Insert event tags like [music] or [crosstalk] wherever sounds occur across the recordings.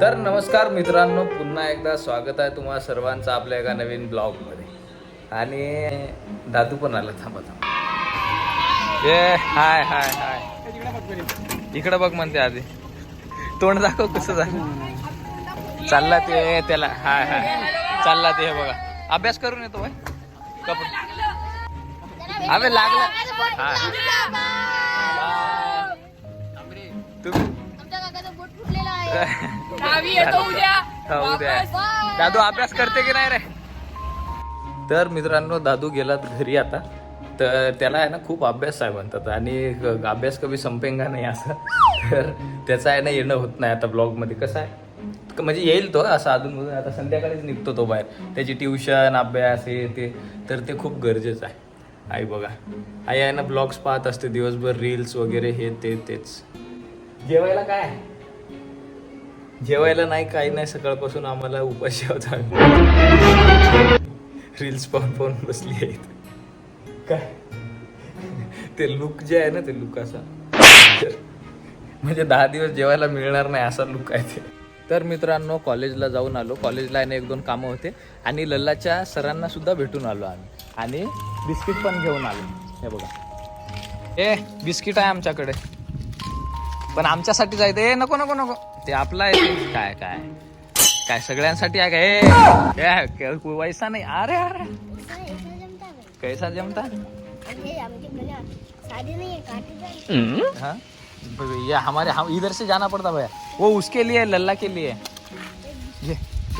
तर नमस्कार मित्रांनो पुन्हा एकदा स्वागत आहे तुम्हा सर्वांचं आपल्या एका नवीन ब्लॉगमध्ये. आणि दादू पण आला थांबा थांबा. ए हाय हाय हाय. इकडं बघ म्हणते आधी. तोंड दाखव कसं झालं. चालला ते त्याला हाय हाय. चालला ते हे बघा. अभ्यास करून येतो बाय कपडे. अबे लागला. हा तुम्ही उद्या. हा. दादू अभ्यास करते की नाही रे? तर मित्रांनो दादू गेलात घरी आता. तर त्याला आहे ना खूप अभ्यास आहे म्हणतात. आणि अभ्यास कधी संपेंगा नाही असं. तर त्याचं आहे ना येणं होत नाही आता ब्लॉगमध्ये कसं आहे? म्हणजे येईल तो असं अजून आता संध्याकाळीच निघतो तो बाहेर. त्याची ट्युशन अभ्यास हे ते. तर ते खूप गरजेचं आहे. आई बघा. आई आहे ना ब्लॉग्स पाहत असते. दिवसभर रील्स वगैरे हे ते तेच. जेवायला काय आहे? जेवायला नाही काही नाही सकाळपासून आम्हाला उपाशी आहोत आम्ही रील्स पाहून पाहून बसली आहेत. काय? ते लुक जे आहे ना ते लुक असा. म्हणजे दहा दिवस जेवायला मिळणार नाही असा लुक आहे ते. तर मित्रांनो कॉलेजला जाऊन आलो. कॉलेजला आहे ना एक दोन कामं होते. आणि लल्लाच्या सरांना सुद्धा भेटून आलो आम्ही. आणि बिस्किट पण घेऊन आलो. हे बघा. ए बिस्किट आहे आमच्याकडे. पण आमच्यासाठी जायचं. ए नको नको नको. ते आपलं आहे. काय काय? काय सगळ्यांसाठी आहे का? ए, ए क- वैसा नाही. अरे अरे. कैसा जमता? है हाँ? ये हमारे हम इधर से जाना पड़ता भैया। वो उसके लिए लल्ला के लिए। ये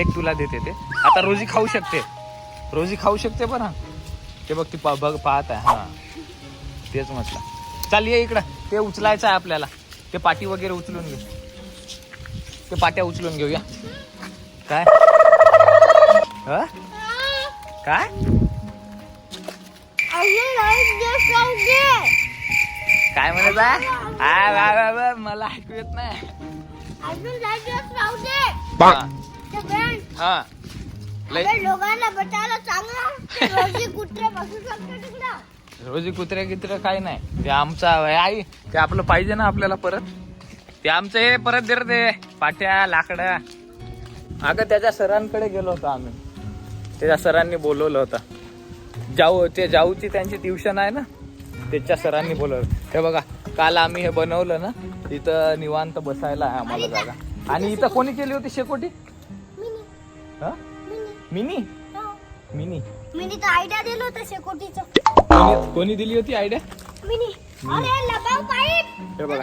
एक तुला देते ते आता रोजी खाऊ शकते। रोजी खाऊ शकते पण हा. ते बघ ती पा- बघ पाहत आहे हा. तेच म्हटलं. चाल ये इकडं. ते उचलायचं आहे आपल्याला. ते पाटी वगैरे उचलून घे. ते पाट्या उचलून घेऊया. काय? ह? काय? काय म्हणत आहे? मला ऐकू येत नाही. हा. लय लोकांना बचायला चांगला रोजी कुत्रे कुत्रे काय नाही. ते आमचा आई ते आपलं पाहिजे ना आपल्याला परत? ते आमचं हे परत दे रे ते पाट्या लाकडं. अगं त्याच्या सरांकडे गेलो होतो आम्ही. त्याच्या सरांनी बोलवलं होतं. जाऊ ते जाऊची त्यांची ट्युशन आहे ना त्याच्या सरांनी बोलवलं. ते बघा काल आम्ही हे बनवलं ना इथं निवांत बसायला आहे आम्हाला जागा. आणि इथं कोणी केली होती शेकोटी? हा? मिनी. मिनी? मिनी. तर आयडिया दिलं होतं शेकोटीचं. कोणी दिली होती आयडिया? मिनी. अरे लबाव पाईप हे बघा.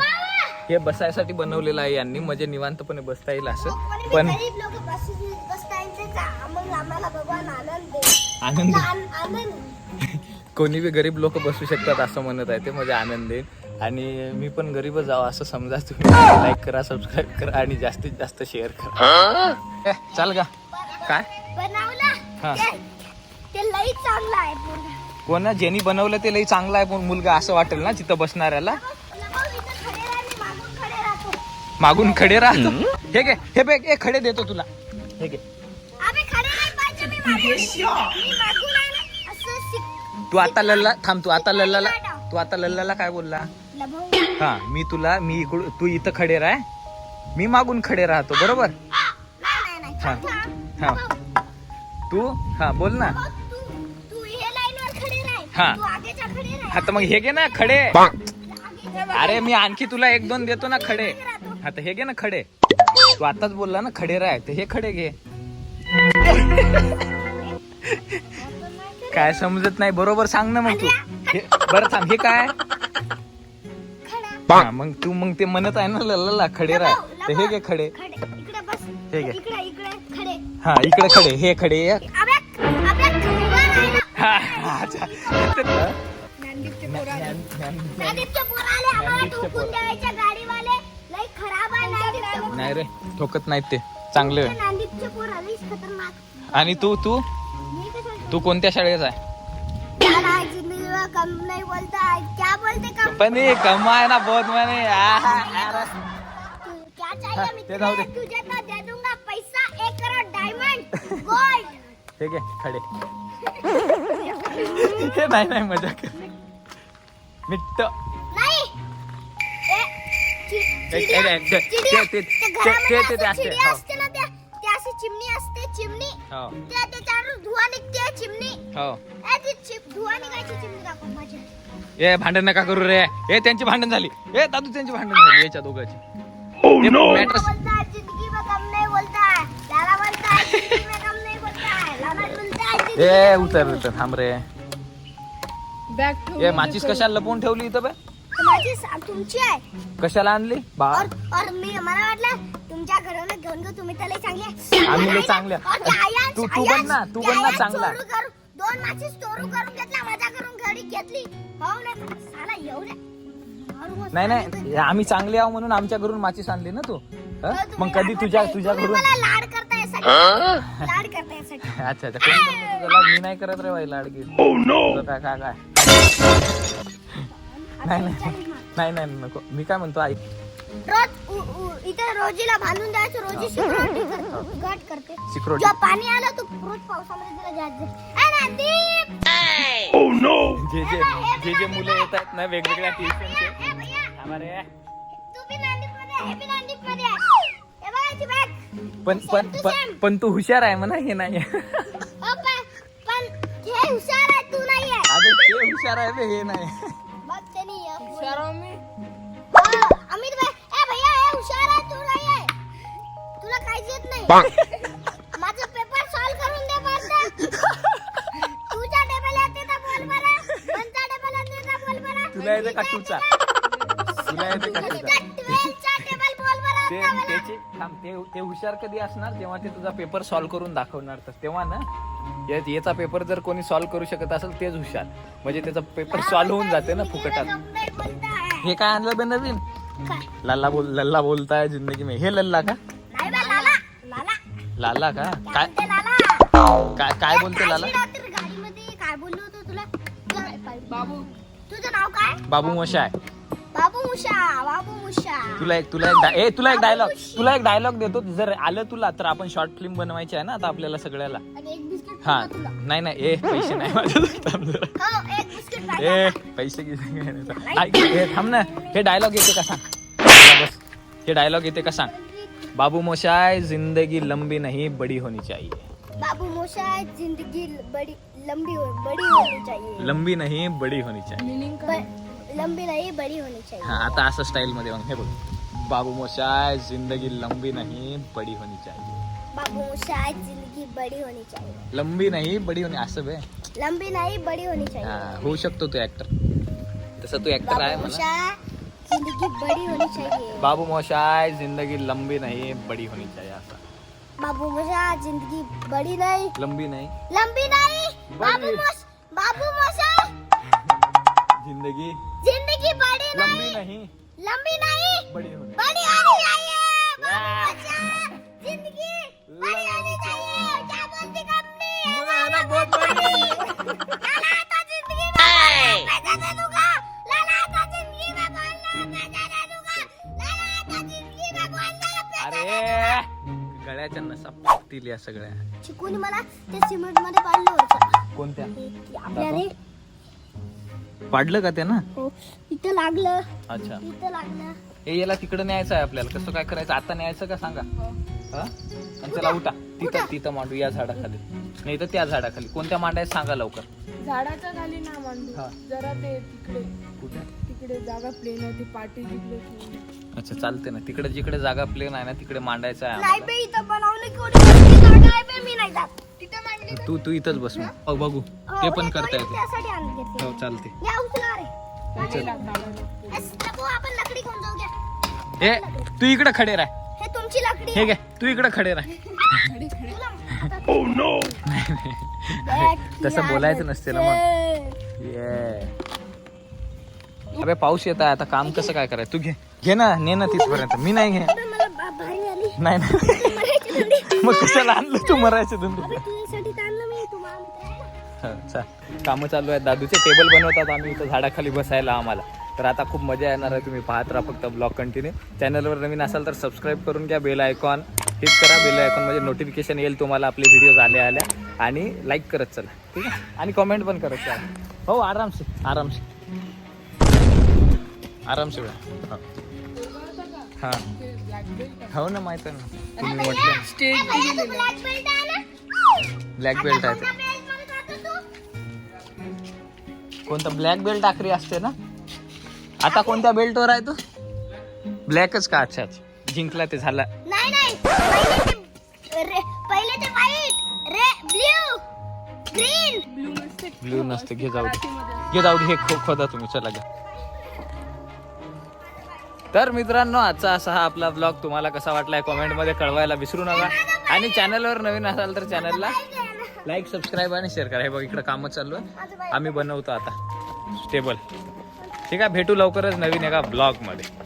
हे बसायसाठी बनवलेलं आहे यांनी. म्हणजे निवांतपणे बसता येईल असं. कोणी पण गरीब लोक बस बसतायचे मग आम्हाला भगवान आनंद दे. आनंद. आन- आनंद. [laughs] कोणी बी गरीब लोक बसू शकतात असं म्हणत आहे ते म्हणजे आनंद येईल आणि मी पण गरीबच जावं असं समजा तुम्ही लाईक करा सबस्क्राईब करा आणि जास्तीत जास्त शेअर करा. चाल का काय? हा. आहे कोण ज्यांनी बनवलं ते लई चांगलं आहे पण मुलगा असं वाटेल ना तिथं बसणाऱ्याला लबाव इथं खडे राहणे मागून खडे राहतो मागून खडे राहतो. हे घे हे बघ हे खडे देतो तुला. हे घे. तू आता लल्ला थांब तू आता लल्लाला तू आता लल्लाला काय बोलला? हा मी तुला मी इकडून तू इथं खडे राह. मी मागून खडे राहतो बरोबर? नाही नाही नाही. हा. हा. तू? हा बोल ना. लबाव, तू तू हे लाईनवर खडे हा. राह तू आगेच्या खडे राह आता मग हे घे ना खडे. अरे मी आणखी तुला एक दोन देतो ना खडे. आता हे घे ना खडे. तू आताच बोलला ना खडे राह ते हे खडे घे. काय समजत नाही बरोबर सांग ना मग तू. बरं थांब हे काय? हा, मग तू मग ते म्हणत आहे ना लल्ला खडे राह ते हे घे खडे. खडे इकडे बस. हे घे. इकडे इकडे खडे. हा इकडे खडे हे खडे एक. अबे अबे हा, हा, अच्छा. ज्ञान- ज्ञान- आम्हाला पोरं गाडीवाले लई खराब आहे नांदीपचे पोरं. नाही रे ठोकत नाहीत ते. चांगले. आणि तू तू? तू कोणत्या शाळेत आहे? पण कमाय ना बहुत म्हणे. तू जाऊ दे. ठीक आहे खडे. [laughs] हे नाही नाही मजा कर. मिट्ट. चिमणी असते चिमणी. हो. त्या त्याच्यावर धुवा निघते चिमणी. हो. ए, ती चिप- धुवा निघायची चिमणी दाखव माझी ए भांडण नका करू रे. ए त्यांची भांडण झाली. ए दादू त्यांची भांडण झाली याच्या दोघांची. मॅटर बोलता है जिंदगी में कम नहीं बोलता है. लाला बोलता है जिंदगी में कम नहीं बोलता है. लाला बोलता है जिंदगी ए उतर उतर थांब रे. ए माचीस कशाला लपवून ठेवली इथं बे? माझी तुमची आहे. कशाला आणली? बा और और मी मला वाटलं तुमच्या घराला घेऊन घेऊ तुम्ही त्याला चांगले आम्ही लय नाही, चांगले. और त्या आयान- तू- तू बन ना, तू त्या बन ना चांगला. चोरू करून- दोन माची चोरू करून घेतला माझ्या घरून घरी घेतली. हो ना साला नाही नाही आम्ही चांगले आहो म्हणून आमच्या घरून माचीस आणली ना तू. तर? तुम्ही मग कधी लाड तुझ्या करताय. तुझ्या तुम्ही घरून मला लाड करतायसाठी लाड करतायसाठी अच्छा अच्छा कोण करतं तुझं लाड? मी नाही करत रे बाई लाडकी. तुझं काय काय काय? नाही नाही. नाही नाही नको. मी काय म्हणतो ऐक. रोज उ- उ- इथे रोजीला बांधून द्यायचं रोजी सिक्युरिटी करते गाठ करते. सिक्युरिटी जेव्हा पाणी आलं तू रोज पावसामध्ये तिला जायचं ए नंदीप! जे जे जे जे मुलं येत आहेत ना वेगवेगळ्या ट्युशनचे ए भैया अरे तू बी नांदीपमध्ये हे बी नांदीपमध्ये आहे. हे बघा याची बॅग पण पण पण पण तू हुशार आहे म्हणा हे नाही. ओ पण पण हे हुशार आहे तू नाही आहे. अरे ते हुशार आहे बे, हे नाही. हे बोललं. शरम मी अमित भाई. ए भैया हे हुशार आहे तू नाही आहे. तुला काहीच येत नाही. माझं पेपर सॉल्व करून दे बरं तुझ्या टेबल येते तर बोल बरं. कोणता टेबल येते तर बोल बरं. तुला येते का तुला येते का ते. त्याची थांब ते ते हुशार कधी असणार जेव्हा ते तुझा पेपर सॉल्व्ह करून दाखवणार? तर तेव्हा ना या- याचा पेपर जर कोणी सॉल्व्ह करू शकत असेल तेच हुशार. म्हणजे त्याचा पेपर सॉल्व्ह होऊन जाते ना फुकटात. हे काय आणलं बे नवीन? लल्ला बोल लल्ला बोलताय जिंदगी में. हे लल्ला का? लाला. का? काय काय काय काय बोलते लाला? काय रात्री गाडीमध्ये काय बोललो होतो तुला? तुला- बाबू. तुझं नाव काय? बाबू मोशा आहे तुला एक तुला एक ए तुला एक डायलॉग तुला एक डायलॉग देतो. जर आलं तुला तर आपण शॉर्ट फिल्म बनवायची आहे ना आता आपल्याला सगळ्याला. हा. नाही नाही ए पैसे नाही. हो ए पैसे किती हे थांब ना. हे डायलॉग येते का सांग? बस. हे डायलॉग येते का सांग? बाबू मोशाय जिंदगी लंबी नहीं बड़ी होनी चाहिए. बाबू मोशा जिंदगी बड़ी लंबी हो बड़ी होनी चाहिए. लंबी नहीं बड़ी होनी चाहिए. लंबी नहीं बड़ी होनी चाहिए. हा आता असं स्टाईल मध्ये मग हे बघ. बाबू मोशाय जिंदगी लंबी नहीं बड़ी होनी चाहिए. बाबू मोशा जिंदगी बड़ी होनी चाहिए. लंबी नहीं बड़ी होनी असं बे. लंबी नहीं बड़ी होनी हा, चाहिए होऊ शकतो तू ऍक्टर तसं तू ऍक्टर आहे बाबू जिंदगी बड़ी होनी चाहिए. बाबू मोशाय जिंदगी लंबी नहीं बड़ी होनी चाहिए असं. बाबू मोशा जिंदगी बड़ी नहीं. लंबी नहीं. लंबी नहीं. बाबू बड़ी। मोश बाबू मोशा जिंदगी जिंदगी बड़ी लंबी नहीं नहीं। लंबी नहीं बड़ी होनी बड़ी होनी चाहिए। जिंदगी बड़ी होनी चाहिए। क्या बोलती कंपनी? लाला तो जिंदगी में पैसा दे दूंगा। लाला तो जिंदगी में बोलना पैसा दे दूंगा। लाला तो जिंदगी में बोलना पैसा अरे। गळ्याच्या नसा पाकतील या सगळ्या। चिकून मला ते सिमेंटमध्ये पाडलं होतं? कोणत्या? ते आपल्या रे पाडलं का ते ना? हो. इथं लागलं. अच्छा. इथं लागलं. हे याला तिकडे न्यायचं आहे आपल्याला. कसं काय करायचं? आता न्यायचं का सांगा? हा? आणि चला उठा. तिथं तिथं मांडू या झाडाखाली. नाही तर त्या झाडाखाली. कोणत्या मांडायचं सांगा लवकर. झाडाच्या खाली ना मांडू. हा. जरा ते तिकडे. कुठे? तिकडे जागा प्लेन आहे. ती पाठी तिकडे. अच्छा चालते ना. तिकडे जिकडे जागा प्लेन आहे ना तिकडे मांडायचं आहे नाही आम्हाला. बे इथं बनवली कोणी? जागा आहे बे मी नाही जात. तू तू इथंच बस मग. बघ बघू. हो, ते पण हे करता येते हो चालते. हे तू इकडे खडे राह. हे तुमची लकडी. हे घे तू इकडे खडे राह. तुला [laughs] [laughs] तसं बोलायचं नसते ना मग. ये. अबे पाऊस येत आहे. आता काम कसं काय करायचं? तू घे. घे ना ने ना तिथपर्यंत. मी नाही घे नाही थंडी मग कशाला आणलं तू मरायचं धंदे? तुझ्यासाठी आणलं मी तुम्हाला कामं चालू आहेत. दादूचे टेबल बनवतात आम्ही इथं झाडाखाली बसायला आम्हाला. तर आता खूप मजा येणार आहे. तुम्ही पाहत राहा फक्त ब्लॉग कंटिन्यू चॅनलवर नवीन असाल तर सबस्क्राईब करून घ्या. बेल आयकॉन हिट करा. बेल आयकॉन म्हणजे नोटिफिकेशन येईल तुम्हाला आपले व्हिडिओज आल्या आल्या. आणि लाईक करत चला. ठीक आहे? आणि कमेंट पण करत चला. हो आरामसे आरामसे आरामसे हा. हो ना माहीत आहे ना. तुम्ही म्हटलं ब्लॅक बेल्ट आहे ते. कोणता ब्लॅक बेल्ट आखरी असते ना? आता कोणत्या बेल्टवर आहे तू? ब्लॅकच का? अच्छा अच्छा. जिंकला ते झाला. नाही नाही. पहिले ते रे पहिले ते व्हाईट रे ब्ल्यू ग्रीन ब्लू नसते घे जाऊ दे. घे जाऊ दे हे खो खोदा तुम्ही चला घ्या. तर मित्रांनो आजचा असा हा आपला ब्लॉग तुम्हाला कसा वाटलाय कॉमेंटमध्ये कळवायला विसरू नका. आणि चॅनलवर नवीन असाल तर चॅनलला लाईक सबस्क्राईब आणि शेअर करा. हे बघ इकडं कामच चालू आहे आम्ही बनवतो आता. स्टेबल ठीक आहे भेटू लवकरच नवीन एका ब्लॉगमध्ये